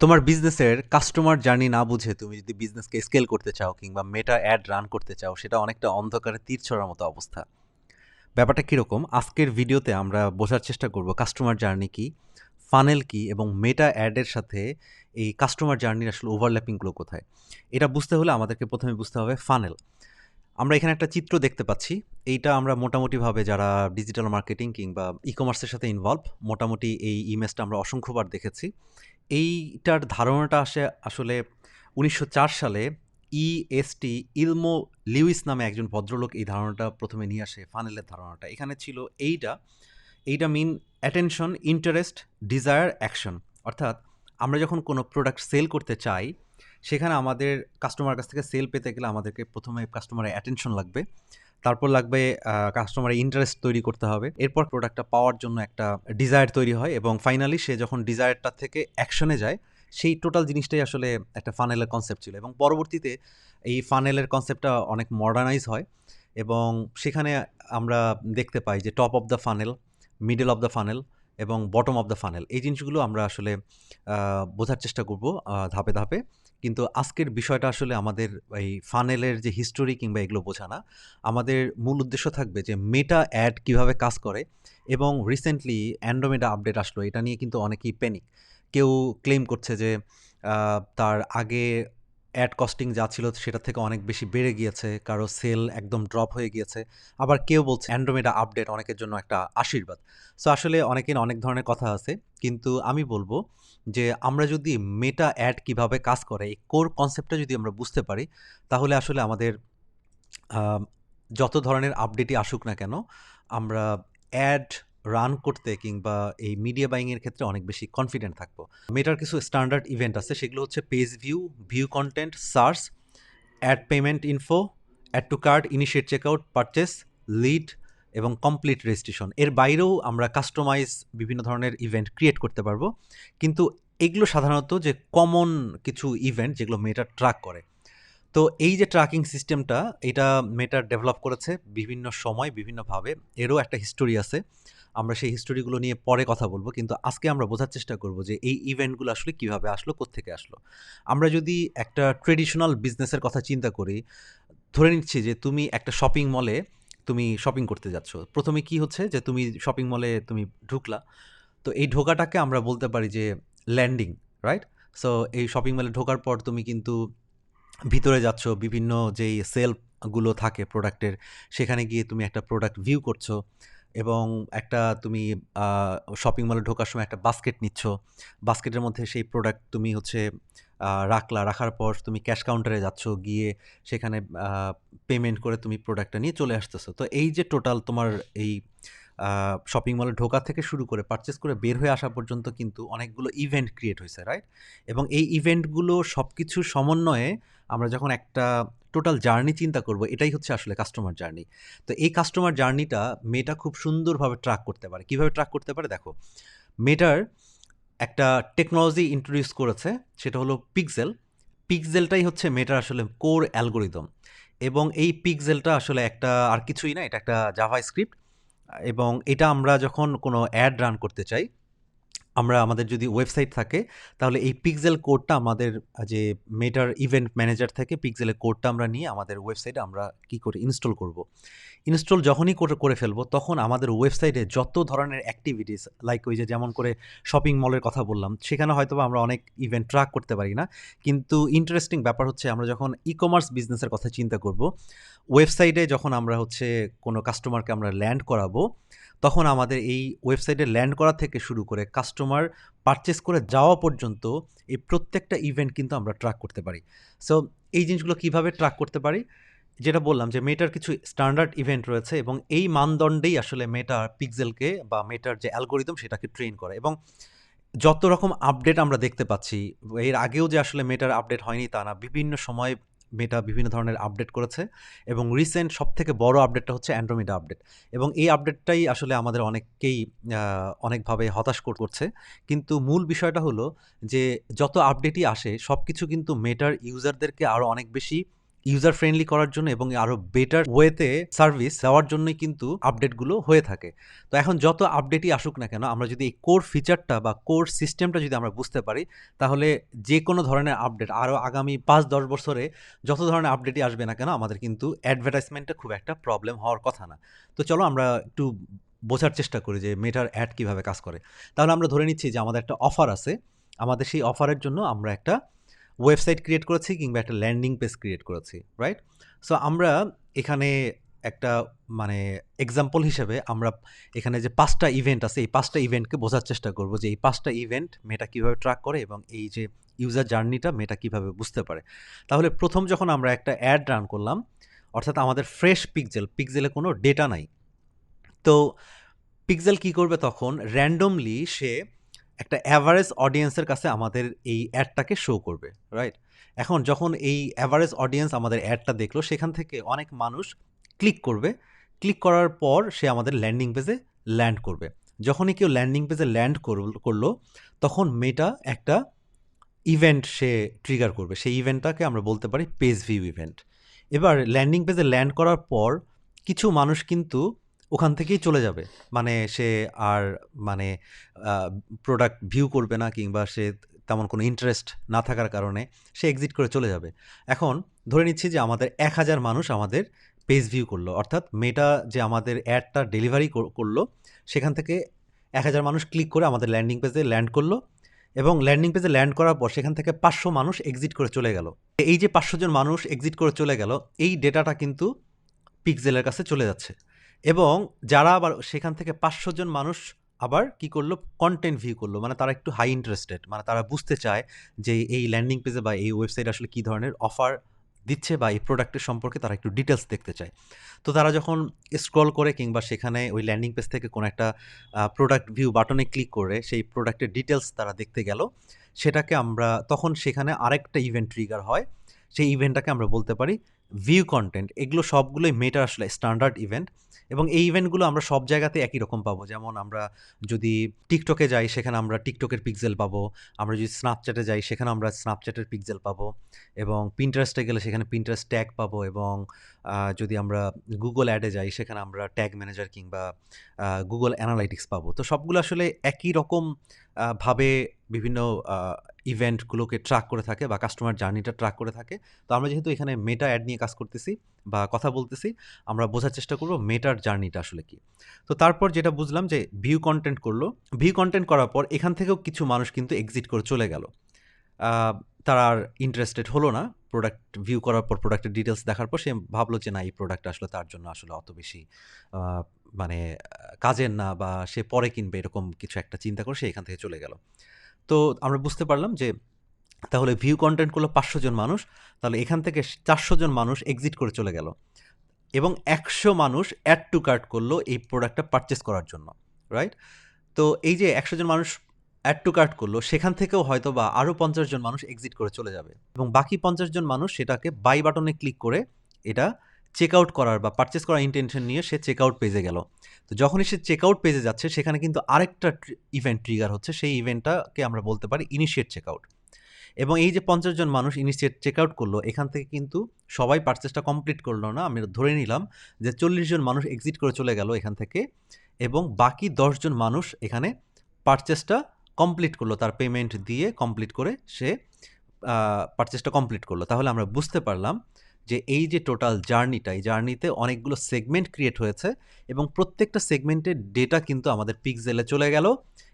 তোমার বিজনেসের customer journey না বুঝে তুমি যদি বিজনেসকে স্কেল করতে চাও কিংবা মেটা অ্যাড রান করতে চাও, সেটা অনেকটা অন্ধকারে তীর ছড়ার মতো অবস্থা। ব্যাপারটা কীরকম? আজকের ভিডিওতে আমরা বোঝার চেষ্টা করব কাস্টমার জার্নি কি ফানেল কি এবং মেটা অ্যাডের সাথে এই কাস্টমার জার্নির আসলে ওভারল্যাপিংগুলো কোথায়? এটা বুঝতে হলে আমাদেরকে প্রথমে বুঝতে হবে ফানেল আমরা এখানে একটা চিত্র দেখতে পাচ্ছি। এইটা আমরা মোটামুটিভাবে যারা ডিজিটাল মার্কেটিং কিংবা ই কমার্সের সাথে ইনভলভ মোটামুটি এই ইমেজটা আমরা অসংখ্যবার দেখেছি। এইটার ধারণাটা আসে আসলে উনিশশো চার সালে ইএসটি ইলমো লিউইস নামে একজন ভদ্রলোক এই ধারণাটা প্রথমে নিয়ে আসে, ফানেলের ধারণাটা। এখানে ছিল এইটা। এইটা mean attention interest desire action অর্থাৎ আমরা যখন কোনো প্রোডাক্ট সেল করতে চাই সেখানে আমাদের কাস্টমার কাছ থেকে সেল পেতে গেলে আমাদেরকে প্রথমে কাস্টমারের অ্যাটেনশন লাগবে। তারপর লাগবে কাস্টমারের ইন্টারেস্ট তৈরি করতে হবে। এরপর প্রোডাক্টটা পাওয়ার জন্য একটা ডিজায়ার তৈরি হয় এবং ফাইনালি সে যখন ডিজায়ারটা থেকে অ্যাকশনে যায়, সেই টোটাল জিনিসটাই আসলে একটা ফানেলের কনসেপ্ট ছিল এবং পরবর্তীতে এই ফানেলের কনসেপ্টটা অনেক মডার্নাইজ হয় এবং সেখানে আমরা দেখতে পাই যে top of the funnel middle of the funnel এবং বটম অফ দ্য ফানেল এই জিনিসগুলো আমরা আসলে বোঝার চেষ্টা করব ধাপে ধাপে। কিন্তু আজকের বিষয়টা আসলে আমাদের এই ফানেলের যে হিস্টোরি কিংবা এগুলো বোঝা না। আমাদের মূল উদ্দেশ্য থাকবে যে মেটা অ্যাড কীভাবে কাজ করে এবং রিসেন্টলি অ্যান্ড্রোমেডা আপডেট আসলো, এটা নিয়ে কিন্তু অনেকেই প্যানিক কেউ ক্লেম করছে যে তার আগে অ্যাড কস্টিং যা ছিল সেটা থেকে অনেক বেশি বেড়ে গিয়েছে, কারও সেল একদম ড্রপ হয়ে গিয়েছে। আবার কেউ বলছে অ্যান্ড্রোমেডা আপডেট অনেকের জন্য একটা আশীর্বাদ। সো আসলে অনেকের অনেক ধরনের কথা আছে, কিন্তু আমি বলব যে আমরা যদি মেটা অ্যাড কীভাবে কাজ করে, এই কোর কনসেপ্টটা যদি আমরা বুঝতে পারি, তাহলে আসলে আমাদের যত ধরনের আপডেটই আসুক না কেন, আমরা অ্যাড রান করতে কিংবা এই মিডিয়া বাইংয়ের ক্ষেত্রে অনেক বেশি কনফিডেন্ট থাকব। মেটার কিছু স্ট্যান্ডার্ড ইভেন্ট আছে, সেগুলো হচ্ছে page view view content search add payment info add to cart initiate checkout purchase lead এবং কমপ্লিট রেজিস্ট্রেশন এর বাইরেও আমরা কাস্টমাইজ বিভিন্ন ধরনের ইভেন্ট ক্রিয়েট করতে পারব। কিন্তু এগুলো সাধারণত যে কমন কিছু ইভেন্ট যেগুলো মেটার ট্র্যাক করে তো এই যে ট্র্যাকিং সিস্টেমটা এটা মেটার ডেভেলপ করেছে বিভিন্ন সময়, বিভিন্নভাবে। এরও একটা হিস্টোরি আছে। আমরা সেই হিস্টোরিগুলো নিয়ে পরে কথা বলব, কিন্তু আজকে আমরা বোঝার চেষ্টা করব যে এই ইভেন্টগুলো আসলে কীভাবে আসলো, কোত্থেকে আসলো। আমরা যদি একটা ট্রেডিশনাল বিজনেসের কথা চিন্তা করি, ধরে নিচ্ছি যে তুমি একটা শপিং মলে তুমি শপিং করতে যাচ্ছ। প্রথমে কি হচ্ছে যে তুমি শপিং মলে তুমি ঢুকলা। তো এই ঢোকাটাকে আমরা বলতে পারি যে ল্যান্ডিং রাইট সো এই শপিং মলে ঢোকার পর তুমি কিন্তু ভিতরে যাচ্ছ, বিভিন্ন যেই সেলগুলো থাকে প্রোডাক্টের সেখানে গিয়ে তুমি একটা প্রোডাক্ট ভিউ করছ এবং একটা তুমি শপিং মলে ঢোকার সময় একটা বাস্কেট নিচ্ছ। বাস্কেটের মধ্যে সেই প্রোডাক্ট তুমি হচ্ছে রাখলা, রাখার পর তুমি ক্যাশ কাউন্টারে যাচ্ছ, গিয়ে সেখানে পেমেন্ট করে তুমি প্রোডাক্টটা নিয়ে চলে আসতেছো। তো এই যে টোটাল তোমার এই শপিং মলে ঢোকা থেকে শুরু করে পারচেস করে বের হয়ে আসা পর্যন্ত কিন্তু অনেকগুলো ইভেন্ট ক্রিয়েট হয়েছে রাইট এবং এই ইভেন্টগুলো সব কিছুর সমন্বয়ে আমরা যখন একটা টোটাল জার্নি চিন্তা করব, এটাই হচ্ছে আসলে কাস্টমার জার্নি তো এই কাস্টমার জার্নিটা মেটা খুব সুন্দরভাবে ট্র্যাক করতে পারে। কীভাবে ট্র্যাক করতে পারে? দেখো মেটার একটা টেকনোলজি ইন্ট্রোডিউস করেছে, সেটা হলো পিক্সেল পিক্সেলটাই হচ্ছে মেটার আসলে কোর অ্যালগোরিদম এবং এই পিক্সেলটা আসলে একটা আর কিছুই না, এটা একটা জাভা স্ক্রিপ্ট এবং এটা আমরা যখন কোনো অ্যাড রান করতে চাই আমরা আমাদের যদি ওয়েবসাইট থাকে, তাহলে এই পিক্সেল কোডটা আমাদের যে মেটার ইভেন্ট ম্যানেজার থেকে পিক্সেলের কোডটা আমরা নিয়ে আমাদের ওয়েবসাইটে আমরা কি করে ইনস্টল করব। ইনস্টল যখনই করে করে ফেলব, তখন আমাদের ওয়েবসাইটে যত ধরনের অ্যাক্টিভিটিস লাইক ওই যে যেমন করে শপিং মলের কথা বললাম, সেখানে হয়তো আমরা অনেক ইভেন্ট ট্র্যাক করতে পারি না কিন্তু ইন্টারেস্টিং ব্যাপার হচ্ছে, আমরা যখন ই কমার্স বিজনেসের কথা চিন্তা করব ওয়েবসাইটে যখন আমরা হচ্ছে কোনো কাস্টমারকে আমরা ল্যান্ড করাবো তখন আমাদের এই ওয়েবসাইটে ল্যান্ড করা থেকে শুরু করে কাস্টমার পারচেস করে যাওয়া পর্যন্ত এই প্রত্যেকটা ইভেন্ট কিন্তু আমরা ট্র্যাক করতে পারি। সো, এই জিনিসগুলো কীভাবে ট্র্যাক করতে পারি? যেটা বললাম যে মেটার কিছু স্ট্যান্ডার্ড ইভেন্ট রয়েছে এবং এই মানদণ্ডেই আসলে মেটার পিক্সেলকে বা মেটার যে অ্যালগোরিদম সেটাকে ট্রেন করে এবং যত রকম আপডেট আমরা দেখতে পাচ্ছি, এর আগেও যে আসলে মেটার আপডেট হয়নি তা না, বিভিন্ন সময় মেটা বিভিন্ন ধরনের আপডেট করেছে এবং রিসেন্ট সব থেকে বড় আপডেটটা হচ্ছে অ্যান্ড্রোমিডা আপডেট এবং এই আপডেটটাই আসলে আমাদের অনেককেই অনেকভাবে হতাশ করছে। কিন্তু মূল বিষয়টা হলো যে যত আপডেটই আসে সব কিছু কিন্তু মেটার ইউজারদেরকে আরও অনেক বেশি ইউজার ফ্রেন্ডলি করার জন্য এবং আরও বেটার ওয়েতে সার্ভিস দেওয়ার জন্যই কিন্তু আপডেটগুলো হয়ে থাকে। তো এখন যত আপডেটই আসুক না কেন, আমরা যদি এই কোর ফিচারটা বা কোর সিস্টেমটা যদি আমরা বুঝতে পারি, তাহলে যে কোনো ধরনের আপডেট আরও আগামী পাঁচ, দশ বছরে যত ধরনের আপডেটই আসবে না কেন, আমাদের কিন্তু অ্যাডভার্টাইজমেন্টটা খুব একটা প্রবলেম হওয়ার কথা না। তো চলো আমরা একটু বোঝার চেষ্টা করি যে মেটার অ্যাড কীভাবে কাজ করে। তাহলে আমরা ধরে নিচ্ছি যে আমাদের একটা অফার আছে। আমাদের সেই অফারের জন্য আমরা একটা ওয়েবসাইট ক্রিয়েট করেছি কিংবা একটা ল্যান্ডিং পেজ ক্রিয়েট করেছি রাইট সো আমরা এখানে একটা মানে এক্সাম্পল হিসেবে আমরা এখানে যে পাঁচটা ইভেন্ট আছে, এই পাঁচটা ইভেন্টকে বোঝার চেষ্টা করব যে এই পাঁচটা ইভেন্ট মেটা কীভাবে ট্র্যাক করে এবং এই যে ইউজার জার্নিটা মেটা কীভাবে বুঝতে পারে। তাহলে প্রথম যখন আমরা একটা অ্যাড রান করলাম, অর্থাৎ আমাদের ফ্রেশ পিকজেল পিকজেলে কোনো ডেটা নাই। তো পিকজেল কি করবে তখন? র্যান্ডমলি সে একটা অ্যাভারেজ অডিয়েন্সের কাছে আমাদের এই অ্যাডটাকে শো করবে রাইট এখন যখন এই অ্যাভারেজ অডিয়েন্স আমাদের অ্যাডটা দেখল, সেখান থেকে অনেক মানুষ ক্লিক করবে। ক্লিক করার পর সে আমাদের ল্যান্ডিং পেজে ল্যান্ড করবে। যখনই কেউ ল্যান্ডিং পেজে ল্যান্ড করল তখন মেটা একটা ইভেন্ট সে ট্রিগার করবে। সেই ইভেন্টটাকে আমরা বলতে পারি পেজ ভিউ ইভেন্ট এবার ল্যান্ডিং পেজে ল্যান্ড করার পর কিছু মানুষ কিন্তু ওখান থেকেই চলে যাবে। মানে সে আর মানে প্রোডাক্ট ভিউ করবে না কিংবা সে তেমন কোনো ইন্টারেস্ট না থাকার কারণে সে এক্সিট করে চলে যাবে। এখন ধরে নিচ্ছি যে আমাদের এক হাজার মানুষ আমাদের পেজ ভিউ করল। অর্থাৎ মেটা যে আমাদের অ্যাডটা ডেলিভারি করল, সেখান থেকে এক হাজার মানুষ ক্লিক করে আমাদের ল্যান্ডিং পেজে ল্যান্ড করল এবং ল্যান্ডিং পেজে ল্যান্ড করার পর সেখান থেকে পাঁচশো মানুষ এক্সিট করে চলে গেল। এই যে পাঁচশো জন মানুষ এক্সিট করে চলে গেল, এই ডেটাটা কিন্তু পিকজেলের কাছে চলে যাচ্ছে। এবং যারা আবার সেখান থেকে পাঁচশো জন মানুষ আবার কি করল? কন্টেন্ট ভিউ করল। মানে তারা একটু হাই ইন্টারেস্টেড মানে তারা বুঝতে চায় যে এই ল্যান্ডিং পেজে বা এই ওয়েবসাইট আসলে কী ধরনের অফার দিচ্ছে বা এই প্রোডাক্টের সম্পর্কে তারা একটু ডিটেলস দেখতে চায়। তো তারা যখন স্ক্রল করে কিংবা সেখানে ওই ল্যান্ডিং পেজ থেকে কোনো একটা প্রোডাক্ট ভিউ বাটনে ক্লিক করে সেই প্রোডাক্টের ডিটেলস তারা দেখতে গেল। সেটাকে আমরা, তখন সেখানে আরেকটা ইভেন্ট ট্রিগার হয়। সেই ইভেন্টটাকে আমরা বলতে পারি ভিউ কন্টেন্ট এগুলো সবগুলোই মেটার আসলে স্ট্যান্ডার্ড ইভেন্ট এবং এই ইভেন্টগুলো আমরা সব জায়গাতে একই রকম পাবো। যেমন আমরা যদি টিকটকে যাই, সেখানে আমরা টিকটকের পিক্সেল পাবো। আমরা যদি স্ন্যাপচ্যাটে যাই, সেখানে আমরা স্ন্যাপচ্যাটের পিক্সেল পাবো। এবং পিন্টারেস্টে গেলে সেখানে পিন্টারেস্ট ট্যাগ পাবো এবং যদি আমরা গুগল অ্যাডে যাই, সেখানে আমরা ট্যাগ ম্যানেজার কিংবা গুগল অ্যানালাইটিক্স পাবো। তো সবগুলো আসলে একই রকম ভাবে বিভিন্ন ইভেন্টগুলোকে ট্র্যাক করে থাকে বা কাস্টমার জার্নিটা ট্র্যাক করে থাকে। তো আমরা যেহেতু এখানে মেটা অ্যাড নিয়ে কাজ করতেছি বা কথা বলতেছি, আমরা বোঝার চেষ্টা করব মেটার জার্নিটা আসলে কি। তো তারপর যেটা বুঝলাম যে ভিউ কন্টেন্ট করল। ভিউ কন্টেন্ট করার পর এখান থেকেও কিছু মানুষ কিন্তু এক্সিট করে চলে গেল। তারা আর ইন্টারেস্টেড হলো না। প্রোডাক্ট ভিউ করার পর প্রোডাক্টের ডিটেলস দেখার পর সে ভাবলো যে না, এই প্রোডাক্ট আসলে তার জন্য আসলে অত বেশি মানে কাজের না বা সে পরে কিনবে এরকম কিছু একটা চিন্তা করে সে এখান থেকে চলে গেল। তো আমরা বুঝতে পারলাম যে তাহলে ভিউ কন্টেন্ট করল পাঁচশো জন মানুষ, তাহলে এখান থেকে চারশো জন মানুষ এক্সিট করে চলে গেল। এবং একশো মানুষ অ্যাড টু কার্ট করল এই প্রোডাক্টটা পারচেস করার জন্য রাইট তো এই যে একশো জন মানুষ অ্যাড টু কার্ট করল, সেখান থেকেও হয়তো বা আরও পঞ্চাশ জন মানুষ এক্সিট করে চলে যাবে। এবং বাকি পঞ্চাশ জন মানুষ সেটাকে বাই বাটনে ক্লিক করে এটা চেক আউট করার বা পারচেস করার ইন্টেনশন নিয়ে সে চেক আউট পেজে গেল। তো যখনই সে চেক আউট পেজে যাচ্ছে, সেখানে কিন্তু আরেকটা ইভেন্ট ট্রিগার হচ্ছে, সেই ইভেন্টটাকে আমরা বলতে পারি ইনিশিয়েট চেক আউট এবং এই যে পঞ্চাশ জন মানুষ ইনিশিয়েট চেক আউট করল, এখান থেকে কিন্তু সবাই পারচেসটা কমপ্লিট করল না, আমি ধরে নিলাম যে চল্লিশ জন মানুষ এক্সিট করে চলে গেল এখান থেকে এবং বাকি জন মানুষ এখানে পারচেসটা কমপ্লিট করল, তার পেমেন্ট দিয়ে কমপ্লিট করে সে পারচেসটা কমপ্লিট করল। তাহলে আমরা বুঝতে পারলাম যে এই যে টোটাল জার্নিটা এই জার্নিতে অনেকগুলো সেগমেন্ট ক্রিয়েট হয়েছে এবং প্রত্যেকটা সেগমেন্টের ডেটা কিন্তু আমাদের পিকজেলে চলে গেল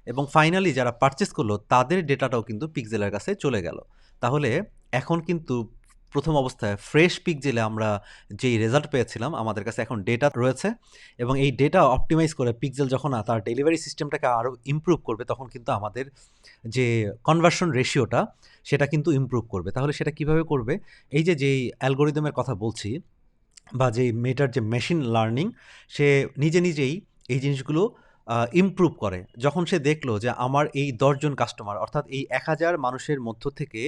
এবং ফাইনালি যারা পারচেস করল, তাদের ডেটাটাও কিন্তু পিকজেলের কাছে চলে গেল। তাহলে এখন কিন্তু প্রথম অবস্থায় ফ্রেশ পিকজেলে আমরা যেই রেজাল্ট পেয়েছিলাম, আমাদের কাছে এখন ডেটা রয়েছে এবং এই ডেটা অপটিমাইজ করে পিকজেল যখন তার ডেলিভারি সিস্টেমটাকে আরও ইম্প্রুভ করবে, তখন কিন্তু আমাদের যে কনভার্সন রেশিওটা সেটা কিন্তু ইম্প্রুভ করবে। তাহলে সেটা কীভাবে করবে? এই যে যেই অ্যালগোরিদমের কথা বলছি বা যেই মেটার যে মেশিন লার্নিং সে নিজে নিজেই এই জিনিসগুলো ইমপ্রুভ করে। যখন সে দেখল যে আমার এই দশজন কাস্টমার অর্থাৎ এই এক হাজার মানুষের মধ্য থেকে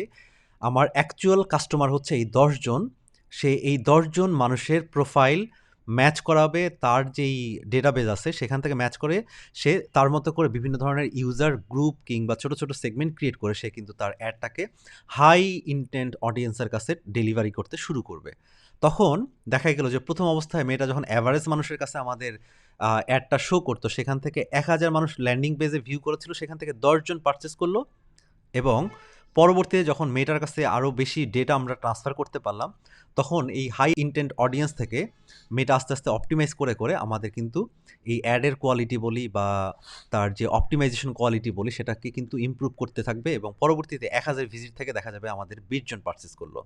আমার অ্যাকচুয়াল কাস্টমার হচ্ছে এই দশজন সে এই দশজন মানুষের প্রোফাইল ম্যাচ করাবে তার যেই ডেটাবেজ আছে সেখান থেকে ম্যাচ করে সে তার মতো করে বিভিন্ন ধরনের ইউজার গ্রুপ কিংবা ছোট, ছোট সেগমেন্ট ক্রিয়েট করে সে কিন্তু তার অ্যাডটাকে হাই ইনটেন্ট অডিয়েন্সের কাছে ডেলিভারি করতে শুরু করবে। তখন দেখা গেল যে প্রথম অবস্থায় মেয়েটা যখন অ্যাভারেজ মানুষের কাছে আমাদের অ্যাডটা শো করতো সেখান থেকে ১,০০০ মানুষ ল্যান্ডিং পেজে ভিউ করেছিল সেখান থেকে ১০ জন পারচেজ করল এবং পরবর্তীতে যখন মেয়েটার কাছে আরও বেশি ডেটা আমরা ট্রান্সফার করতে পারলাম, তখন এই হাই ইনটেন্ট অডিয়েন্স থেকে মেয়েটা আস্তে, আস্তে অপটিমাইজ করে, করে আমাদের কিন্তু এই অ্যাডের কোয়ালিটি বলি বা তার যে অপটিমাইজেশন কোয়ালিটি বলি সেটাকে কিন্তু ইমপ্রুভ করতে থাকবে এবং পরবর্তীতে ১,০০০ ভিজিট থেকে দেখা যাবে আমাদের ২০ জন পারচেজ করল।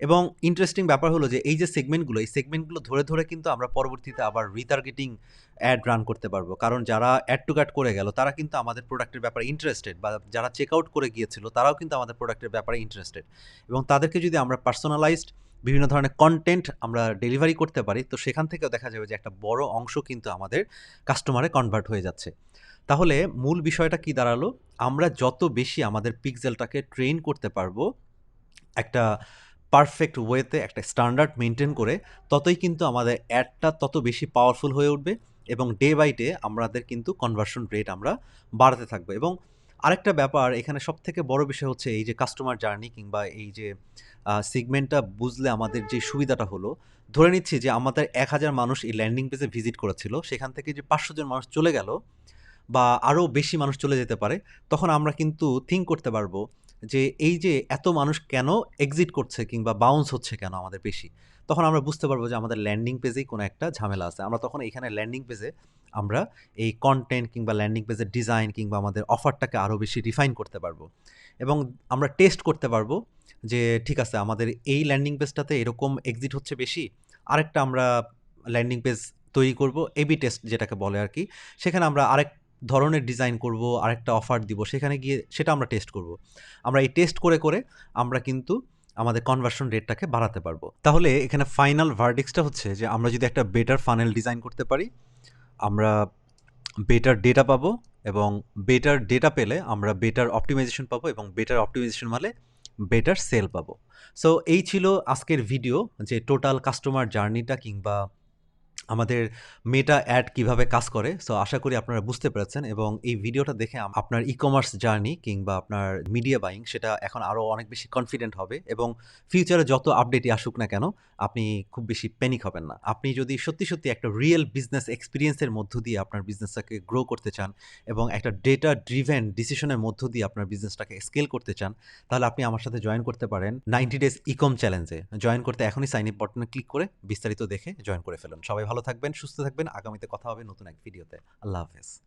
এবং ইন্টারেস্টিং ব্যাপার হলো যে এই যে সেগমেন্টগুলো, এই সেগমেন্টগুলো ধরে, ধরে কিন্তু আমরা পরবর্তীতে আবার রিটার্গেটিং অ্যাড রান করতে পারব। কারণ যারা অ্যাড টু কার্ট করে গেল তারা কিন্তু আমাদের প্রোডাক্টের ব্যাপারে ইন্টারেস্টেড বা যারা চেক আউট করে গিয়েছিল তারাও কিন্তু আমাদের প্রোডাক্টের ব্যাপারে ইন্টারেস্টেড এবং তাদেরকে যদি আমরা পার্সোনালাইজড বিভিন্ন ধরনের কন্টেন্ট আমরা ডেলিভারি করতে পারি, তো সেখান থেকেও দেখা যাবে যে একটা বড় অংশ কিন্তু আমাদের কাস্টমারে কনভার্ট হয়ে যাচ্ছে। তাহলে মূল বিষয়টা কি দাঁড়াল? আমরা যত বেশি আমাদের পিক্সেলটাকে ট্রেন করতে পারব, একটা পারফেক্ট ওয়েতে একটা স্ট্যান্ডার্ড মেনটেন করে, ততই কিন্তু আমাদের অ্যাডটা তত বেশি পাওয়ারফুল হয়ে উঠবে এবং ডে বাই ডে আমাদের কিন্তু কনভার্সন রেট আমরা বাড়াতে থাকব এবং আরেকটা ব্যাপার এখানে সব থেকে বড় বিষয় হচ্ছে এই যে কাস্টমার জার্নি কিংবা এই যে সিগমেন্টটা বুঝলে আমাদের যে সুবিধাটা হলো, ধরে নিচ্ছি যে আমাদের ১,০০০ মানুষ এই ল্যান্ডিং পেজে ভিজিট করেছিল। সেখান থেকে যে ৫০০ জন মানুষ চলে গেল বা আরও বেশি মানুষ চলে যেতে পারে, তখন আমরা কিন্তু থিঙ্ক করতে পারব যে এই যে এত মানুষ কেন এক্সিট করছে কিংবা বাউন্স হচ্ছে কেন আমাদের বেশি? তখন আমরা বুঝতে পারব যে আমাদের ল্যান্ডিং পেজেই কোনো একটা ঝামেলা আছে। আমরা তখন এখানে ল্যান্ডিং পেজে আমরা এই কনটেন্ট কিংবা ল্যান্ডিং পেজের ডিজাইন কিংবা আমাদের অফারটাকে আরও বেশি রিফাইন করতে পারব এবং আমরা টেস্ট করতে পারব যে ঠিক আছে আমাদের এই ল্যান্ডিং পেজটাতে এরকম এক্সিট হচ্ছে বেশি। আরেকটা আমরা ল্যান্ডিং পেজ তৈরি করব এবি টেস্ট যেটাকে বলে আর কি সেখানে আমরা আরেক ধরনের ডিজাইন করব, আরেকটা অফার দিব। সেখানে গিয়ে সেটা আমরা টেস্ট করব। আমরা এই টেস্ট করে, করে আমরা কিন্তু আমাদের কনভার্সন রেটটাকে বাড়াতে পারব। তাহলে এখানে ফাইনাল ভার্ডিক্সটা হচ্ছে যে আমরা যদি একটা বেটার ফানেল ডিজাইন করতে পারি, আমরা বেটার ডেটা পাবো এবং বেটার ডেটা পেলে আমরা বেটার অপটিমাইজেশন পাবো এবং বেটার অপটিমাইজেশন মানে বেটার সেল পাবো। সো এই ছিল আজকের ভিডিও যে টোটাল কাস্টমার জার্নিটা কিংবা আমাদের মেটা অ্যাড কীভাবে কাজ করে। সো আশা করি আপনারা বুঝতে পেরেছেন এবং এই ভিডিওটা দেখে আপনার ই-কমার্স জার্নি কিংবা আপনার মিডিয়া বাইং সেটা এখন আরও অনেক বেশি কনফিডেন্ট হবে এবং ফিউচারে যত আপডেটই আসুক না কেন, আপনি খুব বেশি প্যানিক হবেন না। আপনি যদি সত্যি, সত্যি একটা রিয়েল বিজনেস এক্সপিরিয়েন্সের মধ্য দিয়ে আপনার বিজনেসটাকে গ্রো করতে চান এবং একটা ডেটা ড্রিভেন ডিসিশনের মধ্য দিয়ে আপনার বিজনেসটাকে স্কেল করতে চান, তাহলে আপনি আমার সাথে জয়েন করতে পারেন 90 ডেজ ই-কম চ্যালেঞ্জে। জয়েন করতে এখনই সাইন আপ বাটনে ক্লিক করে বিস্তারিত দেখে জয়েন করে ফেলুন। সবাই ভালো থাকবেন, সুস্থ থাকবেন। আগামীতে কথা হবে নতুন এক ভিডিওতে। আল্লাহ হাফেজ।